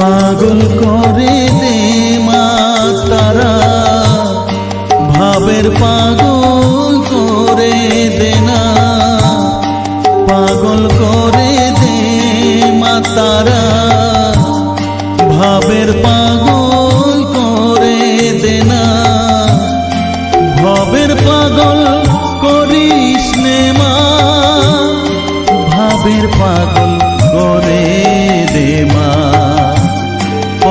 পাগল করে দে মা তারা ভাবের পাগল করে দে না। পাগল করে দে তারা ভাবের পাগল করে দে না। ভবের পাগল করিস নে মা। ভাবের পাগল করে দে মা।